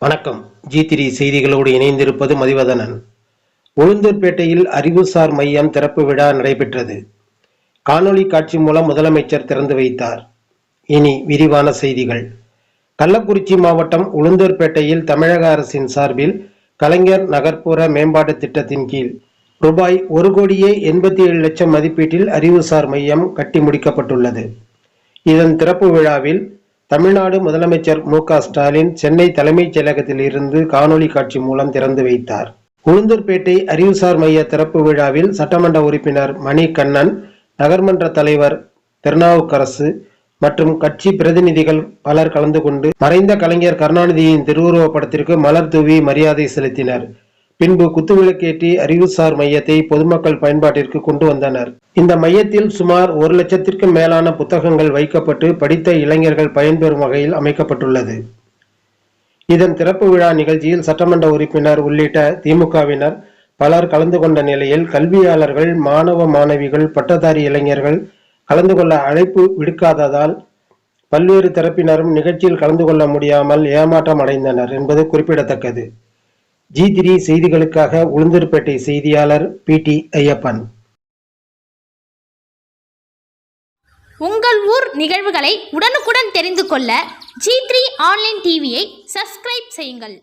வணக்கம். ஜி திரி செய்திகளோடு இணைந்திருப்பது மதிவதனன். உளுந்தூர்பேட்டையில் அறிவுசார் மையம் திறப்பு விழா நடைபெற்றது. காணொலி காட்சி மூலம் முதலமைச்சர் திறந்து வைத்தார். இனி விரிவான செய்திகள். கள்ளக்குறிச்சி மாவட்டம் உளுந்தூர்பேட்டையில் தமிழக அரசின் சார்பில் கலைஞர் நகர்ப்புற மேம்பாட்டு திட்டத்தின் கீழ் ரூபாய் ஒரு கோடியே எண்பத்தி ஏழு லட்சம் மதிப்பீட்டில் அறிவுசார் மையம் கட்டி முடிக்கப்பட்டுள்ளது. இதன் திறப்பு விழாவில் தமிழ்நாடு முதலமைச்சர் மு க ஸ்டாலின் சென்னை தலைமைச் செயலகத்தில் இருந்து காணொலி காட்சி மூலம் திறந்து வைத்தார். உளுந்தூர்பேட்டை அறிவுசார் மைய திறப்பு விழாவில் சட்டமன்ற உறுப்பினர் மணி கண்ணன் நகர்மன்ற தலைவர் திருநாவுக்கரசு மற்றும் கட்சி பிரதிநிதிகள் பலர் கலந்து கொண்டு மறைந்த கலைஞர் கருணாநிதியின் திருவுருவப் படத்திற்கு மலர் தூவி மரியாதை செலுத்தினர். பின்பு குத்துவிளக்கேற்றி அறிவுசார் மையத்தை பொதுமக்கள் பயன்பாட்டிற்கு கொண்டு வந்தனர். இந்த மையத்தில் சுமார் ஒரு லட்சத்திற்கும் மேலான புத்தகங்கள் வைக்கப்பட்டு படித்த இளைஞர்கள் பயன்பெறும் வகையில் அமைக்கப்பட்டுள்ளது. இதன் திறப்பு விழா நிகழ்ச்சியில் சட்டமன்ற உறுப்பினர் உள்ளிட்ட திமுகவினர் பலர் கலந்து கொண்ட நிலையில் கல்வியாளர்கள் மாணவ மாணவிகள் பட்டதாரி இளைஞர்கள் கலந்து கொள்ள அழைப்பு விடுக்காததால் பல்வேறு தரப்பினரும் நிகழ்ச்சியில் கலந்து கொள்ள முடியாமல் ஏமாற்றம் அடைந்தனர் என்பது குறிப்பிடத்தக்கது. ஜி த்ரீ செய்திகளுக்காக உளுந்தூர்பேட்டை செய்தியாளர் பி டி ஐயப்பன். உங்கள் ஊர் நிகழ்வுகளை உடனுக்குடன் தெரிந்து கொள்ள ஜி த்ரீ ஆன்லைன் டிவியை சப்ஸ்கிரைப் செய்யுங்கள்.